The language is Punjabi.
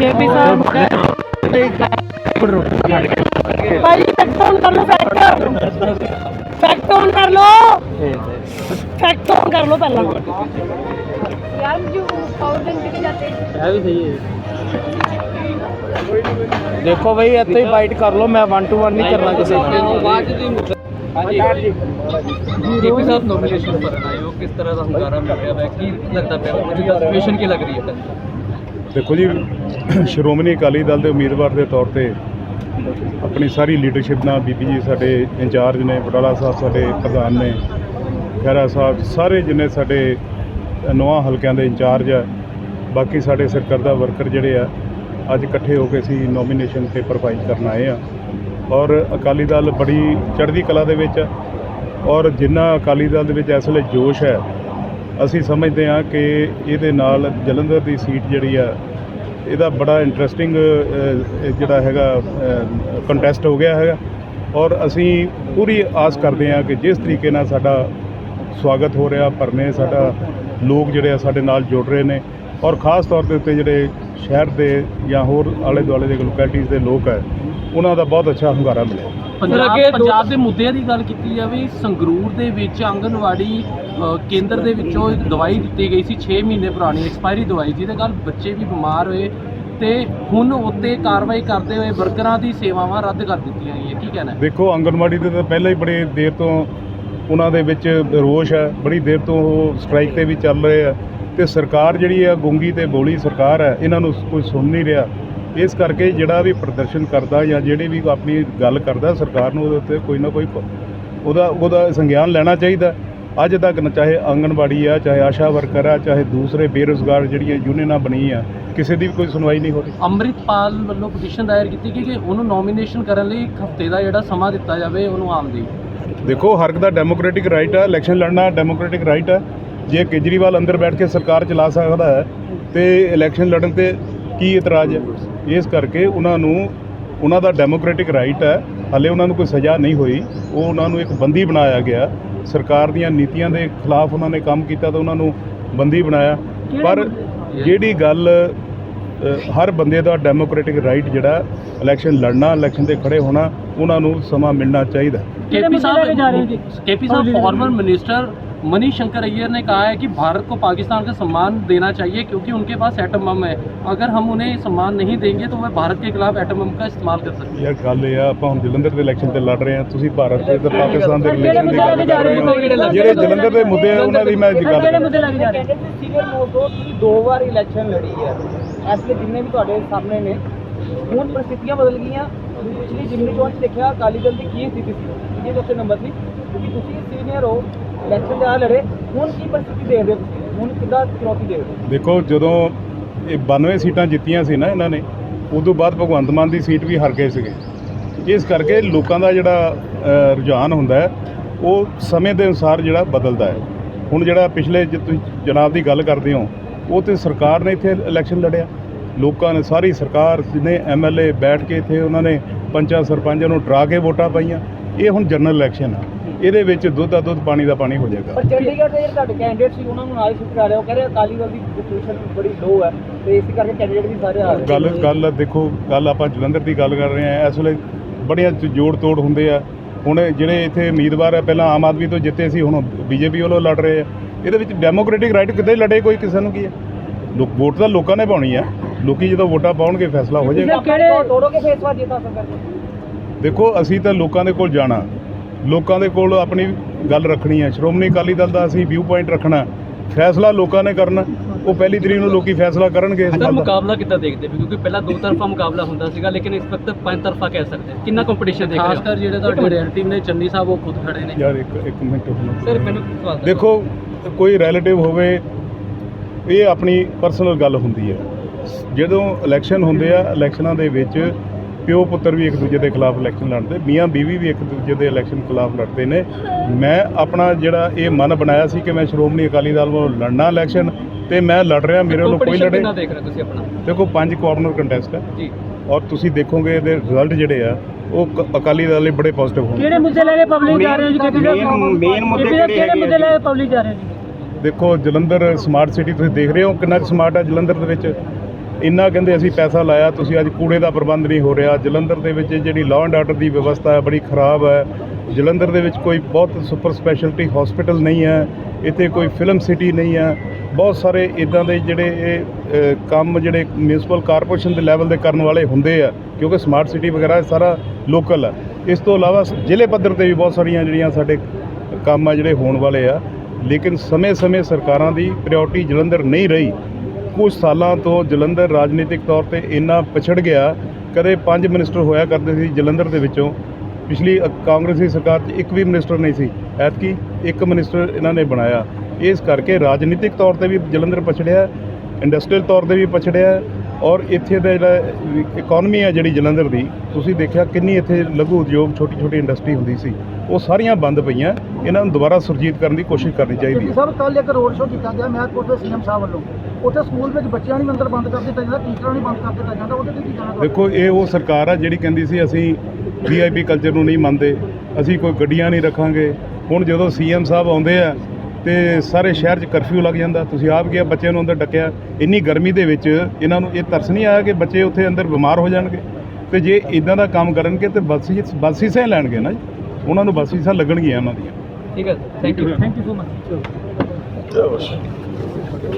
JP Sahib Bhai fact on ਕਰ ਲਓ ਫੈਕਟ ਫੈਕਟ ਔਨ ਕਰ ਲਓ ਫੈਕਟ ਔਨ ਕਰ ਲਓ ਪਹਿਲਾਂ यार जो पाउडर दिख जाते हैं ਦੇਖੋ ਬਈ ਇੱਥੇ ਹੀ ਬਾਈਟ ਕਰ ਲਓ ਮੈਂ 1 ਟੂ 1 ਨਹੀਂ ਕਰਨਾ ਕਿਸੇ ਨਾਲ ਜੀਪੀ ਸਾਹਿਬ ਨੋਮੀਨੇਸ਼ਨ ਕਰਨ ਆਏ ਹੋ ਕਿਸ ਤਰ੍ਹਾਂ ਦਾ ਹੁੰਗਾਰਾ ਮਿਲ ਰਿਹਾ ਹੈ ਕੀ ਲੱਗਦਾ ਪਿਆ ਮੌਜੂਦਾ ਸਿਚੁਏਸ਼ਨ ਕੀ ਲੱਗ ਰਹੀ ਹੈ ਦੇਖੋ ਜੀ, ਸ਼੍ਰੋਮਣੀ ਅਕਾਲੀ ਦਲ ਦੇ ਉਮੀਦਵਾਰ ਦੇ ਤੌਰ ਤੇ ਆਪਣੀ ਸਾਰੀ ਲੀਡਰਸ਼ਿਪ ਨਾਲ ਬੀਬੀ ਜੀ ਸਾਡੇ ਇੰਚਾਰਜ ਨੇ, ਬਟਾਲਾ ਸਾਹਿਬ ਸਾਡੇ ਪ੍ਰਧਾਨ ਨੇ, ਖਹਿਰਾ ਸਾਹਿਬ, ਸਾਰੇ ਜਿੰਨੇ ਸਾਡੇ ਨਵਾਂ ਹਲਕਿਆਂ ਦੇ ਇੰਚਾਰਜ ਆ, ਬਾਕੀ ਸਾਡੇ ਸਰਕਰਦਾ ਵਰਕਰ ਜਿਹੜੇ ਆ, ਅੱਜ ਇਕੱਠੇ ਹੋ ਕੇ ਅਸੀਂ ਨੋਮੀਨੇਸ਼ਨ ਪੇਪਰ ਫਾਈਲ ਕਰਨ ਆਏ ਆ। ਔਰ ਅਕਾਲੀ ਦਲ ਬੜੀ ਚੜ੍ਹਦੀ ਕਲਾ ਦੇ ਵਿੱਚ ਆ, ਔਰ ਜਿੰਨਾ ਅਕਾਲੀ ਦਲ ਦੇ ਵਿੱਚ ਇਸ ਵੇਲੇ ਜੋਸ਼ ਹੈ ਅਸੀਂ ਸਮਝਦੇ ਹਾਂ ਕਿ ਇਹਦੇ ਨਾਲ ਜਲੰਧਰ ਦੀ ਸੀਟ ਜਿਹੜੀ ਆ, ਇਹਦਾ ਬੜਾ ਇੰਟਰਸਟਿੰਗ ਜਿਹੜਾ ਹੈਗਾ ਕੰਟੈਸਟ ਹੋ ਗਿਆ ਹੈਗਾ। ਔਰ ਅਸੀਂ ਪੂਰੀ ਆਸ ਕਰਦੇ ਹਾਂ ਕਿ ਜਿਸ ਤਰੀਕੇ ਨਾਲ ਸਾਡਾ ਸਵਾਗਤ ਹੋ ਰਿਹਾ, ਭਰਮੇ ਸਾਡਾ ਲੋਕ ਜਿਹੜੇ ਆ ਸਾਡੇ ਨਾਲ ਜੁੜ ਰਹੇ ਨੇ। ਔਰ ਖਾਸ ਤੌਰ ਦੇ ਉੱਤੇ ਜਿਹੜੇ ਸ਼ਹਿਰ ਦੇ ਜਾਂ ਹੋਰ ਆਲੇ ਦੁਆਲੇ ਦੇ ਲੋਕੈਲਿਟੀਜ਼ ਦੇ ਲੋਕ ਹੈ ਉਹਨਾਂ ਦਾ ਬਹੁਤ ਅੱਛਾ ਹੁੰਗਾਰਾ ਮਿਲਿਆ। ਪੰਜਾਬ ਪੰਜਾਬ ਦੇ ਮੁੱਦਿਆਂ ਦੀ ਗੱਲ ਕੀਤੀ ਜਾਵੇ ਸੰਗਰੂਰ ਦੇ ਵਿੱਚ ਆਂਗਨਵਾੜੀ ਕੇਂਦਰ ਦੇ ਵਿੱਚੋਂ ਇੱਕ ਦਵਾਈ ਦਿੱਤੀ ਗਈ ਸੀ 6 ਮਹੀਨੇ ਪੁਰਾਣੀ ਐਕਸਪਾਇਰੀ ਦਵਾਈ ਜਿਹਦੇ ਨਾਲ ਬੱਚੇ ਵੀ ਬਿਮਾਰ ਹੋਏ ਤੇ ਹੁਣ ਉੱਤੇ ਕਾਰਵਾਈ ਕਰਦੇ ਹੋਏ ਵਰਕਰਾਂ ਦੀ ਸੇਵਾਵਾਂ ਰੱਦ ਕਰ ਦਿੱਤੀਆਂ ਗਈਆਂ। ਕੀ ਕਹਿਣਾ ਹੈ? ਦੇਖੋ ਆਂਗਨਵਾੜੀ ਦੇ ਤਾਂ ਪਹਿਲਾਂ ਹੀ ਬੜੇ ਦੇਰ ਤੋਂ ਉਹਨਾਂ ਦੇ ਵਿੱਚ ਰੋਸ਼ ਹੈ ਬੜੀ ਦੇਰ ਤੋਂ ਉਹ ਸਟ੍ਰਾਈਕ ਤੇ ਵੀ ਚੱਲ ਰਹੇ ਆ ਤੇ ਸਰਕਾਰ ਜਿਹੜੀ ਆ ਗੁੰਗੀ ਤੇ ਬੋਲੀ ਸਰਕਾਰ ਹੈ ਇਹਨਾਂ ਨੂੰ ਕੋਈ ਸੁਣ ਨਹੀਂ ਰਿਹਾ। ਇਸ ਕਰਕੇ ਜਿਹੜਾ ਵੀ ਪ੍ਰਦਰਸ਼ਨ ਕਰਦਾ ਜਾਂ ਜਿਹੜੇ ਵੀ ਆਪਣੀ ਗੱਲ ਕਰਦਾ ਸਰਕਾਰ ਨੂੰ ਉਹਦੇ ਉੱਤੇ ਕੋਈ ਨਾ ਕੋਈ ਉਹਦਾ ਉਹਦਾ ਸੰਗਿਆਨ ਲੈਣਾ ਚਾਹੀਦਾ। ਅੱਜ ਤੱਕ ਨਾ ਚਾਹੇ ਆਂਗਨਵਾੜੀ ਆ ਚਾਹੇ ਆਸ਼ਾ ਵਰਕਰ ਆ ਚਾਹੇ ਦੂਸਰੇ ਬੇਰੁਜ਼ਗਾਰ ਜਿਹੜੀਆਂ ਯੂਨੀਅਨਾਂ ਬਣੀ ਆ ਕਿਸੇ ਦੀ ਵੀ ਕੋਈ ਸੁਣਵਾਈ ਨਹੀਂ ਹੋ ਰਹੀ। ਅੰਮ੍ਰਿਤਪਾਲ ਵੱਲੋਂ ਪਟੀਸ਼ਨ ਦਾਇਰ ਕੀਤੀ ਗਈ ਕਿ ਉਹਨੂੰ ਨੋਮੀਨੇਸ਼ਨ ਕਰਨ ਲਈ ਇੱਕ ਹਫ਼ਤੇ ਦਾ ਜਿਹੜਾ ਸਮਾਂ ਦਿੱਤਾ ਜਾਵੇ ਉਹਨੂੰ ਆਮ ਦੀ। ਦੇਖੋ ਹਰ ਇੱਕ ਦਾ ਡੈਮੋਕ੍ਰੈਟਿਕ ਰਾਈਟ ਹੈ ਇਲੈਕਸ਼ਨ ਲੜਨਾ ਡੈਮੋਕ੍ਰੈਟਿਕ ਰਾਈਟ ਹੈ ਜੇ ਕੇਜਰੀਵਾਲ ਅੰਦਰ ਬੈਠ ਕੇ ਸਰਕਾਰ ਚਲਾ ਸਕਦਾ ਹੈ ਤੇ ਇਲੈਕਸ਼ਨ ਲੜਨ ਤੇ ਕੀ ਇਤਰਾਜ਼ ਹੈ? ਇਸ ਕਰਕੇ ਉਹਨਾਂ ਨੂੰ ਉਹਨਾਂ ਦਾ ਡੈਮੋਕ੍ਰੈਟਿਕ ਰਾਈਟ ਹੈ। ਹਲੇ ਉਹਨਾਂ ਨੂੰ ਕੋਈ ਸਜ਼ਾ ਨਹੀਂ ਹੋਈ। ਉਹ ਉਹਨਾਂ ਨੂੰ ਇੱਕ ਬੰਦੀ ਬਣਾਇਆ ਗਿਆ। ਸਰਕਾਰ ਦੀਆਂ ਨੀਤੀਆਂ ਦੇ ਖਿਲਾਫ ਉਹਨਾਂ ਨੇ ਕੰਮ ਕੀਤਾ ਤਾਂ ਉਹਨਾਂ ਨੂੰ ਬੰਦੀ ਬਣਾਇਆ। ਪਰ ਜਿਹੜੀ ਗੱਲ ਹਰ ਬੰਦੇ ਦਾ ਡੈਮੋਕ੍ਰੈਟਿਕ ਰਾਈਟ ਜਿਹੜਾ ਇਲੈਕਸ਼ਨ ਲੜਨਾ ਇਲੈਕਸ਼ਨ ਤੇ ਖੜੇ ਹੋਣਾ ਉਹਨਾਂ ਨੂੰ ਸਮਾਂ ਮਿਲਣਾ ਚਾਹੀਦਾ। KP Sahib KP Sahib former minister हैं जी? साहब केपी साहब फॉर्मर मिनिस्टर मनीष शंकर अय्यर ने कहा है कि भारत को पाकिस्तान का सम्मान देना चाहिए क्योंकि उनके पास एटम बम है अगर हम उन्हें सम्मान नहीं देंगे तो वह भारत के खिलाफ एटम बम का इस्तेमाल कर सकते हैं ਯਾਰ ਗੱਲ ਇਹ ਆ ਆਪਾਂ ਹੁਣ ਜਲੰਧਰ ਦੇ ਇਲੈਕਸ਼ਨ ਤੇ ਲੜ ਰਹੇ ਆ ਤੁਸੀਂ ਭਾਰਤ ਤੇ ਤੇ ਪਾਕਿਸਤਾਨ ਦੇ ਰਿਲੇਸ਼ਨ ਦੀ ਗੱਲ ਕਰ ਰਹੇ ਹੋ ਜਿਹੜੇ ਜਲੰਧਰ ਦੇ ਮੁੱਦੇ ਆ ਉਹਨਾਂ ਦੀ ਮੈਂ ਗੱਲ ਕਿਹੜੇ ਕਰ ਮੁੱਦੇ ਲੈਕੇ ਜਾ ਰਹੇ ਕਹਿੰਦੇ ਸੀਨੀਅਰ ਮੋਸਟ ਤੋਂ ਤੁਸੀਂ ਦੋ ਵਾਰ ਇਲੈਕਸ਼ਨ ਲੜੀ ਹੈ ਇਸ ਲਈ ਜਿੰਨੇ ਵੀ ਤੁਹਾਡੇ ਸਾਹਮਣੇ ਨੇ ਹੁਣ ਪ੍ਰਸਥਿਤੀਆਂ ਬਦਲ ਗਈਆਂ ਤੁਸੀਂ ਪਿਛਲੀ ਜਿਮਨੀ ਚੋਣ 'ਚ ਦੇਖਿਆ ਅਕਾਲੀ ਦਲ ਦੀ ਕੀ ਸਥਿਤੀ ਸੀ ਇਹ ਚੌਥੇ ਨੰਬਰ ਸੀ ਕਿਉਂਕਿ ਤੁਸੀਂ ਸੀਨੀਅਰ ਹੋ ਇਲੈਕਸ਼ਨ ਦੇ ਆ ਲੜੇ, ਹੁਣ ਕੀ ਪ੍ਰਸਥਿਤੀ ਦੇ ਹੋ ਤੁਸੀਂ? ਹੁਣ ਕਿੱਦਾਂ ਚੁਣੌਤੀ ਦੇ ਹੋ? ਦੇਖੋ, ਜਦੋਂ ਇਹ 92 ਸੀਟਾਂ ਜਿੱਤੀਆਂ ਸੀ ਨਾ ਇਹਨਾਂ ਨੇ, ਉਦੋਂ ਬਾਅਦ ਭਗਵੰਤ ਮਾਨ ਦੀ ਸੀਟ ਵੀ ਹਾਰ ਗਏ ਸੀਗੇ। ਇਸ ਕਰਕੇ ਲੋਕਾਂ ਦਾ ਜਿਹੜਾ ਰੁਝਾਨ ਹੁੰਦਾ ਹੈ, ਉਹ ਸਮੇਂ ਦੇ ਅਨੁਸਾਰ ਜਿਹੜਾ ਬਦਲਦਾ ਹੈ। ਹੁਣ ਜਿਹੜਾ ਪਿਛਲੇ ਜੇ, ਤੁਸੀਂ ਜਨਾਬ ਦੀ ਗੱਲ ਕਰਦੇ ਹੋ, ਉਹ ਤੇ ਸਰਕਾਰ ਨੇ ਇੱਥੇ ਇਲੈਕਸ਼ਨ ਲੜਿਆ। ਲੋਕਾਂ ਨੇ, ਸਾਰੀ ਸਰਕਾਰ ਜਿੰਨੇ ਐਮਐਲਏ ਬੈਠ ਕੇ ਇੱਥੇ ਉਹਨਾਂ ਨੇ ਪੰਚਾਂ ਸਰਪੰਚਾਂ ਨੂੰ ਡਰਾ ਕੇ ਵੋਟਾਂ ਪਾਈਆਂ। ਇਹ ਹੁਣ ਜਨਰਲ ਇਲੈਕਸ਼ਨ ਆ। ਇਹਦੇ ਵਿੱਚ ਦੁੱਧ ਦਾ ਦੁੱਧ ਪਾਣੀ ਦਾ ਪਾਣੀ ਹੋ ਜਾਏਗਾ। ਪਰ ਚੰਡੀਗੜ੍ਹ ਦੇ ਜਿਹੜੇ ਤੁਹਾਡੇ ਕੈਂਡੀਡੇਟ ਸੀ ਉਹਨਾਂ ਨੂੰ ਨਾਲ ਸ਼ਿਫਟ ਕਰ ਰਹੇ ਹੋ ਕਹਿੰਦੇ ਅਕਾਲੀ ਦਲ ਦੀ ਪੋਜੀਸ਼ਨ ਬੜੀ ਲੋ ਹੈ। ਤੇ ਇਸ ਕਰਕੇ ਕੈਂਡੀਡੇਟ ਵੀ ਸਾਰੇ ਆ ਰਹੇ ਗੱਲ ਗੱਲ ਦੇਖੋ ਗੱਲ ਆਪਾਂ ਜਲੰਧਰ ਦੀ ਗੱਲ ਕਰ ਰਹੇ ਆ ਇਸ ਵੇਲੇ ਬੜੀਆਂ ਜੋੜ ਤੋੜ ਹੁੰਦੇ ਆ। ਹੁਣ ਜਿਹੜੇ ਇੱਥੇ ਉਮੀਦਵਾਰ ਆ ਪਹਿਲਾਂ ਆਮ ਆਦਮੀ ਤੋਂ ਜਿੱਤੇ ਸੀ ਹੁਣ ਬੀਜੇਪੀ ਵੱਲੋਂ ਲੜ ਰਹੇ ਆ। ਇਹਦੇ ਵਿੱਚ ਡੈਮੋਕ੍ਰੈਟਿਕ ਰਾਈਟ ਕਿੱਥੇ ਲੜੇ ਕੋਈ ਕਿਸੇ ਨੂੰ ਕੀ ਹੈ ਲੋਕ ਵੋਟ ਤਾਂ ਲੋਕਾਂ ਨੇ ਪਾਉਣੀ ਆ। ਲੋਕੀ ਜਦੋਂ ਵੋਟਾਂ ਪਾਉਣਗੇ ਫੈਸਲਾ ਹੋ ਜਾਏਗਾ। ਤੋੜੋਗੇ ਜਿੱਤਾ ਦੇਖੋ ਅਸੀਂ ਤਾਂ ਲੋਕਾਂ ਦੇ ਕੋਲ ਜਾਣਾ। ਲੋਕਾਂ ਦੇ ਕੋਲ ਆਪਣੀ ਗੱਲ ਰੱਖਣੀ ਹੈ। ਸ਼੍ਰੋਮਣੀ ਅਕਾਲੀ ਦਲ ਦਾ ਅਸੀਂ ਵਿਊ ਪੁਆਇੰਟ ਰੱਖਣਾ ਫੈਸਲਾ ਲੋਕਾਂ ਨੇ ਕਰਨਾ ਉਹ ਪਹਿਲੀ ਤਰੀਕ ਨੂੰ ਲੋਕੀ ਫੈਸਲਾ ਕਰਨਗੇ। ਇਸ ਦਾ ਮੁਕਾਬਲਾ ਕਿੱਦਾਂ ਦੇਖਦੇ ਹੋ ਕਿਉਂਕਿ ਪਹਿਲਾਂ ਦੋ ਤਰਫਾ ਮੁਕਾਬਲਾ ਹੁੰਦਾ ਸੀਗਾ ਲੇਕਿਨ ਇਸ ਵਕਤ ਪੰਜ ਤਰਫਾ ਕਹਿ ਸਕਦੇ ਕਿੰਨਾ ਕੰਪੀਟੀਸ਼ਨ ਦੇਖ ਰਹੇ ਹੋ? ਖਾਸ ਕਰ ਜਿਹੜੇ ਤੁਹਾਡੇ ਰਿਲੇਟਿਵ ਨੇ ਚੰਨੀ ਸਾਹਿਬ ਉਹ ਖੁਦ ਖੜੇ ਨੇ। ਯਾਰ ਇੱਕ ਇੱਕ ਮਿੰਟ ਹੁਣ ਸਰ ਮੈਨੂੰ ਸਵਾਲ। ਦੇਖੋ ਕੋਈ ਰਿਲੇਟਿਵ ਹੋਵੇ ਇਹ ਆਪਣੀ ਪਰਸਨਲ ਗੱਲ ਹੁੰਦੀ ਹੈ। ਜਦੋਂ ਇਲੈਕਸ਼ਨ ਹੁੰਦੇ ਆ ਇਲੈਕਸ਼ਨਾਂ ਦੇ ਵਿੱਚ ਪਿਓ ਪੁੱਤਰ ਵੀ ਇੱਕ ਦੂਜੇ ਦੇ ਖਿਲਾਫ ਇਲੈਕਸ਼ਨ ਲੜਦੇ ਮੀਆਂ ਬੀਵੀ ਵੀ ਇੱਕ ਦੂਜੇ ਦੇ ਇਲੈਕਸ਼ਨ ਖਿਲਾਫ ਲੜਦੇ ਨੇ। ਮੈਂ ਆਪਣਾ ਜਿਹੜਾ ਇਹ ਮਨ ਬਣਾਇਆ ਸੀ ਕਿ ਮੈਂ ਸ਼੍ਰੋਮਣੀ ਅਕਾਲੀ ਦਲ ਵੱਲੋਂ ਲੜਨਾ ਇਲੈਕਸ਼ਨ ਤੇ ਮੈਂ ਲੜ ਰਿਹਾ ਮੇਰੇ ਵੱਲੋਂ ਕੋਈ ਲੜੇ। ਕਿੰਨਾ ਦੇਖ ਰਹੇ ਹੋ ਤੁਸੀਂ ਆਪਣਾ? ਦੇਖੋ ਪੰਜ ਕਾਰਨਰ ਕੰਟੈਸਟ ਹੈ ਜੀ। ਔਰ ਤੁਸੀਂ ਦੇਖੋਗੇ ਇਹਦੇ ਰਿਜ਼ਲਟ ਜਿਹੜੇ ਆ ਉਹ ਅਕਾਲੀ ਦਲ ਲਈ ਬੜੇ ਪੋਜ਼ਿਟਿਵ ਹੋਣਗੇ। ਕਿਹੜੇ ਮੁੱਦੇ ਲੈ ਕੇ ਪਬਲਿਕ ਜਾ ਰਹੇ ਹੋ ਜੀ? ਕਿਹੜੇ ਮੇਨ ਮੁੱਦੇ ਕਿਹੜੇ ਮੁੱਦੇ ਲੈ ਕੇ ਪਬਲਿਕ ਜਾ ਰਹੇ ਹੋ ਜੀ? ਦੇਖੋ ਜਲੰਧਰ ਸਮਾਰਟ ਸਿਟੀ ਤੁਸੀਂ ਦੇਖ ਰਹੇ ਹੋ ਕਿੰਨਾ ਸਮਾਰਟ ਹੈ ਜਲੰਧਰ ਦੇ ਵਿੱਚ। ਇੰਨਾ ਕਹਿੰਦੇ ਅਸੀਂ ਪੈਸਾ ਲਾਇਆ, ਤੁਸੀਂ ਅੱਜ ਕੂੜੇ ਦਾ ਪ੍ਰਬੰਧ ਨਹੀਂ ਹੋ ਰਿਹਾ। ਜਲੰਧਰ ਦੇ ਵਿੱਚ ਜਿਹੜੀ ਲਾਅ ਐਂਡ ਆਰਡਰ ਦੀ ਵਿਵਸਥਾ ਹੈ, ਬੜੀ ਖਰਾਬ ਹੈ। ਜਲੰਧਰ ਦੇ ਵਿੱਚ ਕੋਈ ਬਹੁਤ ਸੁਪਰ ਸਪੈਸ਼ਲਟੀ ਹਸਪੀਟਲ ਨਹੀਂ ਹੈ, ਇੱਥੇ ਕੋਈ ਫਿਲਮ ਸਿਟੀ ਨਹੀਂ ਹੈ। ਬਹੁਤ ਸਾਰੇ ਇਦਾਂ ਦੇ ਜਿਹੜੇ ਇਹ ਕੰਮ ਜਿਹੜੇ ਮਿਊਨਿਸਪਲ ਕਾਰਪੋਰੇਸ਼ਨ ਦੇ ਲੈਵਲ ਦੇ ਕਰਨ ਵਾਲੇ ਹੁੰਦੇ ਆ, ਕਿਉਂਕਿ ਸਮਾਰਟ ਸਿਟੀ ਵਗੈਰਾ ਸਾਰਾ ਲੋਕਲ ਆ ਇਸ ਤੋਂ ਇਲਾਵਾ ਜ਼ਿਲ੍ਹੇ ਪੱਧਰ ਤੇ ਵੀ ਬਹੁਤ ਸਾਰੀਆਂ ਜਿਹੜੀਆਂ ਸਾਡੇ ਕੰਮ ਆ ਜਿਹੜੇ ਹੋਣ ਵਾਲੇ ਆ, ਲੇਕਿਨ ਸਮੇਂ-ਸਮੇਂ ਸਰਕਾਰਾਂ ਦੀ ਪ੍ਰਾਇੋਰਟੀ ਜਲੰਧਰ ਨਹੀਂ ਰਹੀ। ਕੁਝ ਸਾਲਾਂ ਤੋਂ ਜਲੰਧਰ ਰਾਜਨੀਤਿਕ ਤੌਰ ਤੇ ਇੰਨਾ ਪਛੜ ਗਿਆ, ਕਦੇ ਪੰਜ ਮਿਨਿਸਟਰ ਹੋਇਆ ਕਰਦੇ ਸੀ ਜਲੰਧਰ ਦੇ ਵਿੱਚੋਂ। ਪਿਛਲੀ ਅ- ਕਾਂਗਰਸੀ ਸਰਕਾਰ 'ਚ ਇੱਕ ਵੀ ਮਿਨਿਸਟਰ ਨਹੀਂ ਸੀ। ਐਤਕੀ ਇੱਕ ਮਿਨਿਸਟਰ ਇਹਨਾਂ ਨੇ ਬਣਾਇਆ। ਇਸ ਕਰਕੇ ਰਾਜਨੀਤਿਕ ਤੌਰ ਤੇ ਵੀ ਜਲੰਧਰ ਪਛੜਿਆ, ਇੰਡਸਟਰੀਅਲ ਤੌਰ ਤੇ ਵੀ ਪਛੜਿਆ ਔਰ ਇੱਥੇ ਦਾ ਜਿਹੜਾ ਇਕਨੋਮੀ ਹੈ ਜਿਹੜੀ ਜਲੰਧਰ ਦੀ ਤੁਸੀਂ ਦੇਖਿਆ ਕਿੰਨੀ ਇੱਥੇ ਲਘੂ ਉਦਯੋਗ ਛੋਟੀ ਛੋਟੀ ਇੰਡਸਟਰੀ ਹੁੰਦੀ ਸੀ। ਉਹ ਸਾਰੀਆਂ ਬੰਦ ਪਈਆਂ। ਇਹਨਾਂ ਨੂੰ ਦੁਬਾਰਾ ਸੁਰਜੀਤ ਕਰਨ ਦੀ ਕੋਸ਼ਿਸ਼ ਕਰਨੀ ਚਾਹੀਦੀ ਹੈ। ਸਭ ਕੱਲ ਇੱਕ ਰੋਡ ਸ਼ੋਅ ਕੀਤਾ ਗਿਆ ਮਹਿਤਪੁਰ ਦੇ ਸੀਐਮ ਸਾਹਿਬ ਵੱਲੋਂ। ਉੱਥੇ ਸਕੂਲ ਵਿੱਚ ਬੱਚਿਆਂ ਨੂੰ ਅੰਦਰ ਬੰਦ ਕਰ ਦਿੱਤਾ ਜਾਂਦਾ ਟੀਚਰਾਂ ਨੂੰ ਬੰਦ ਕਰ ਦਿੱਤਾ ਜਾਂਦਾ ਉਹਦੇ ਤੇ ਕੀ ਕਹਿਣਾ? ਦੇਖੋ ਇਹ ਉਹ ਸਰਕਾਰ ਆ ਜਿਹੜੀ ਕਹਿੰਦੀ ਸੀ ਅਸੀਂ ਵੀਆਈਪੀ ਕਲਚਰ ਨੂੰ ਨਹੀਂ ਮੰਨਦੇ ਅਸੀਂ ਕੋਈ ਗੱਡੀਆਂ ਨਹੀਂ ਰੱਖਾਂਗੇ। ਹੁਣ ਜਦੋਂ ਸੀਐਮ ਸਾਹਿਬ ਆਉਂਦੇ ਆ ਤੇ ਸਾਰੇ ਸ਼ਹਿਰ 'ਚ ਕਰਫਿਊ ਲੱਗ ਜਾਂਦਾ। ਤੁਸੀਂ ਆਪ ਗਿਆ ਬੱਚਿਆਂ ਨੂੰ ਅੰਦਰ ਡੱਕਿਆ। ਇੰਨੀ ਗਰਮੀ ਦੇ ਵਿੱਚ ਇਹਨਾਂ ਨੂੰ ਇਹ ਤਰਸ ਨਹੀਂ ਆਇਆ ਕਿ ਬੱਚੇ ਉੱਥੇ ਅੰਦਰ ਬਿਮਾਰ ਹੋ ਜਾਣਗੇ? ਤੇ ਜੇ ਇਦਾਂ ਦਾ ਕੰਮ ਕਰਨਗੇ ਤੇ ਬੱਸ ਬੱਸ ਫੀਸਾਂ ਹੀ ਲੈਣਗੇ ਨਾ ਜੀ। ਉਹਨਾਂ ਨੂੰ ਬੱਸ ਫੀਸਾਂ ਲੱਗਣਗੀਆਂ ਉਹਨਾਂ ਦੀਆਂ। ਠੀਕ ਹੈ thank you thank you so much